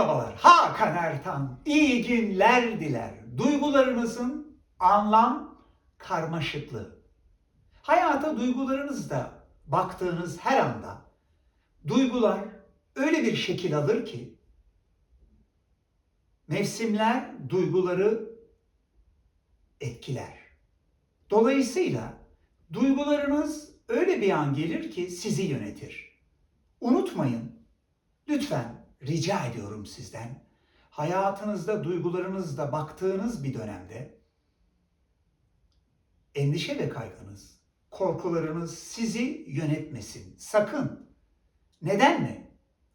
Merhabalar, Hakan Ertan. İyi günler diler. Duygularınızın anlam karmaşıklığı. Hayata duygularınızda baktığınız her anda duygular öyle bir şekil alır ki mevsimler duyguları etkiler. Dolayısıyla duygularınız öyle bir an gelir ki sizi yönetir. Unutmayın, lütfen rica ediyorum sizden. Hayatınızda duygularınızda baktığınız bir dönemde endişe ve kaygınız, korkularınız sizi yönetmesin. Sakın. Neden mi?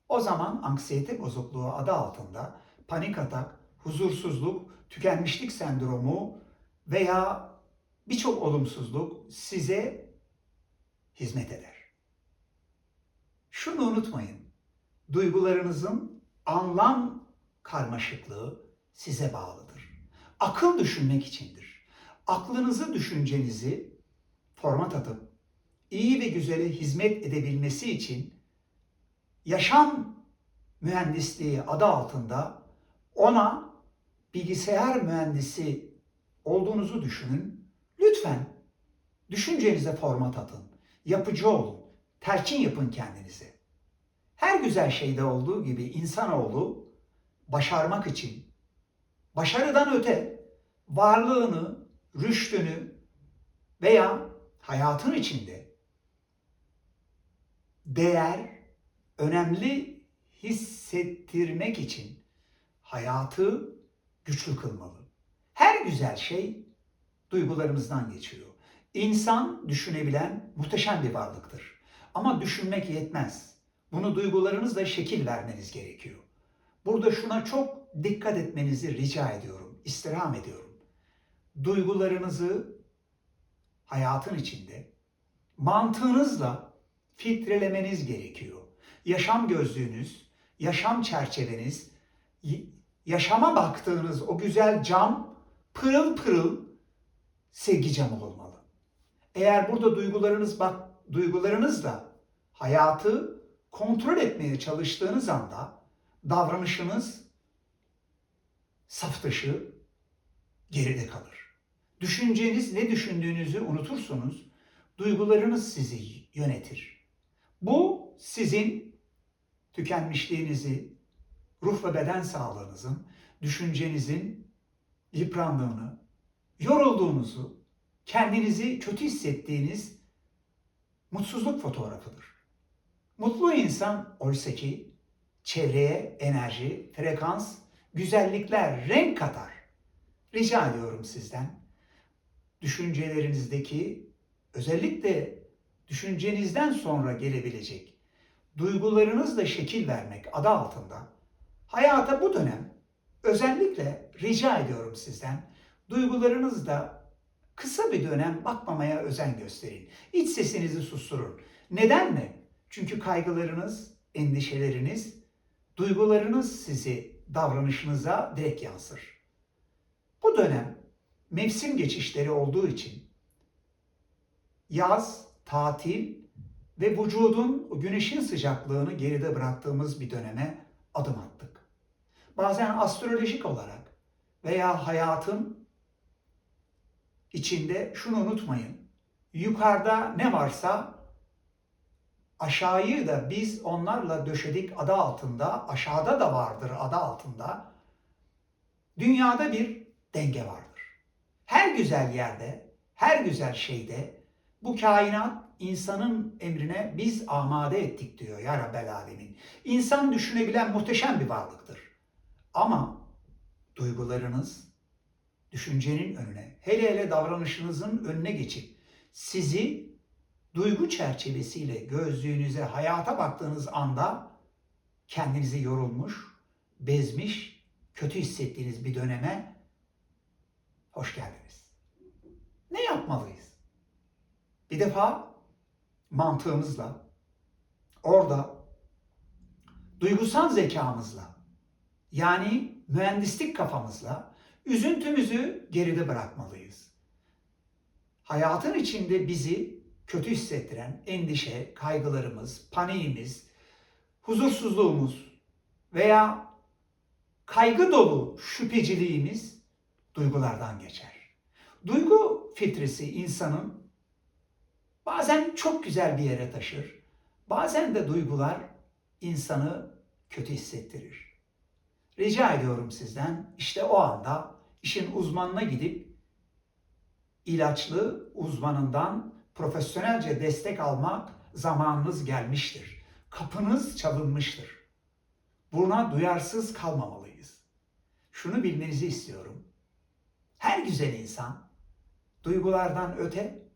O zaman anksiyete bozukluğu adı altında panik atak, huzursuzluk, tükenmişlik sendromu veya birçok olumsuzluk size hizmet eder. Şunu unutmayın. Duygularınızın anlam karmaşıklığı size bağlıdır. Akıl düşünmek içindir. Aklınızı, düşüncenizi format atıp iyi ve güzele hizmet edebilmesi için yaşam mühendisliği adı altında ona bilgisayar mühendisi olduğunuzu düşünün. Lütfen düşüncenize format atın. Yapıcı olun. Telkin yapın kendinize. Her güzel şeyde olduğu gibi insanoğlu başarmak için başarıdan öte varlığını, rüştünü veya hayatın içinde değer, önemli hissettirmek için hayatı güçlü kılmalı. Her güzel şey duygularımızdan geçiyor. İnsan düşünebilen muhteşem bir varlıktır. Ama düşünmek yetmez. Bunu duygularınızla şekil vermeniz gerekiyor. Burada şuna çok dikkat etmenizi rica ediyorum, istirham ediyorum. Duygularınızı hayatın içinde mantığınızla filtrelemeniz gerekiyor. Yaşam gözlüğünüz, yaşam çerçeveniz, yaşama baktığınız o güzel cam pırıl pırıl sevgi camı olmalı. Eğer burada duygularınız bak duygularınızla hayatı kontrol etmeye çalıştığınız anda davranışınız saf dışı geride kalır. Düşünceniz ne düşündüğünüzü unutursunuz. Duygularınız sizi yönetir. Bu sizin tükenmişliğinizi, ruh ve beden sağlığınızın, düşüncenizin yıprandığını, yorulduğunuzu, kendinizi kötü hissettiğiniz mutsuzluk fotoğrafıdır. Mutlu insan oysa ki çevreye enerji, frekans, güzellikler, renk katar. Rica ediyorum sizden düşüncelerinizdeki özellikle düşüncenizden sonra gelebilecek duygularınızla şekil vermek adı altında hayata bu dönem özellikle rica ediyorum sizden duygularınızda kısa bir dönem bakmamaya özen gösterin. İç sesinizi susturun. Neden mi? Çünkü kaygılarınız, endişeleriniz, duygularınız sizi davranışınıza direkt yansır. Bu dönem mevsim geçişleri olduğu için yaz, tatil ve vücudun güneşin sıcaklığını geride bıraktığımız bir döneme adım attık. Bazen astrolojik olarak veya hayatın içinde şunu unutmayın. Yukarıda ne varsa aşağıyı da biz onlarla döşedik adı altında, aşağıda da vardır adı altında. Dünyada bir denge vardır. Her güzel yerde, her güzel şeyde bu kainat insanın emrine biz amade ettik diyor ya Rabbel Alemin. İnsan düşünebilen muhteşem bir varlıktır. Ama duygularınız düşüncenin önüne, hele hele davranışınızın önüne geçip sizi duygu çerçevesiyle gözlüğünüze hayata baktığınız anda kendinizi yorulmuş, bezmiş, kötü hissettiğiniz bir döneme hoş geldiniz. Ne yapmalıyız? Bir defa mantığımızla, orada duygusal zekamızla, yani mühendislik kafamızla üzüntümüzü geride bırakmalıyız. Hayatın içinde bizi kötü hissettiren endişe, kaygılarımız, paniğimiz, huzursuzluğumuz veya kaygı dolu şüpheciliğimiz duygulardan geçer. Duygu fitrisi insanın bazen çok güzel bir yere taşır. Bazen de duygular insanı kötü hissettirir. Rica ediyorum sizden işte o anda işin uzmanına gidip ilaçlı uzmanından profesyonelce destek almak zamanınız gelmiştir. Kapınız çalınmıştır. Buna duyarsız kalmamalıyız. Şunu bilmenizi istiyorum. Her güzel insan duygulardan öte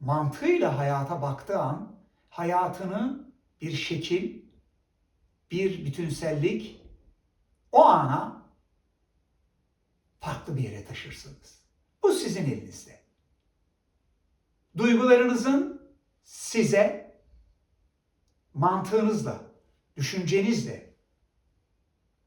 mantığıyla hayata baktığı an hayatını bir şekil, bir bütünsellik o ana farklı bir yere taşırsınız. Bu sizin elinizde. Duygularınızın size mantığınızla, düşüncenizle,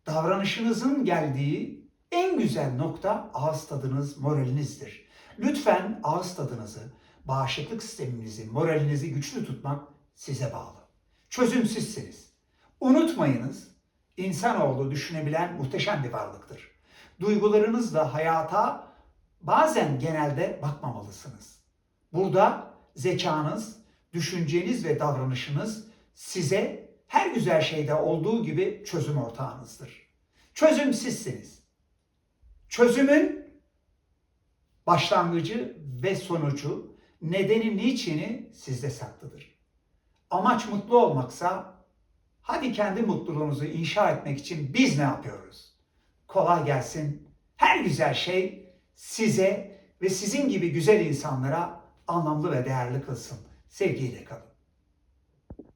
davranışınızın geldiği en güzel nokta ağız tadınız, moralinizdir. Lütfen ağız tadınızı, bağışıklık sisteminizi, moralinizi güçlü tutmak size bağlı. Çözüm sizsiniz. Unutmayınız, insanoğlu düşünebilen muhteşem bir varlıktır. Duygularınızla hayata bazen genelde bakmamalısınız. Burada zekanız, düşünceniz ve davranışınız size her güzel şeyde olduğu gibi çözüm ortağınızdır. Çözüm sizsiniz. Çözümün başlangıcı ve sonucu, nedeni niçini sizde saklıdır. Amaç mutlu olmaksa hadi kendi mutluluğunuzu inşa etmek için biz ne yapıyoruz? Kolay gelsin. Her güzel şey size ve sizin gibi güzel insanlara anlamlı ve değerli kılsın. Sevgiyle kalın.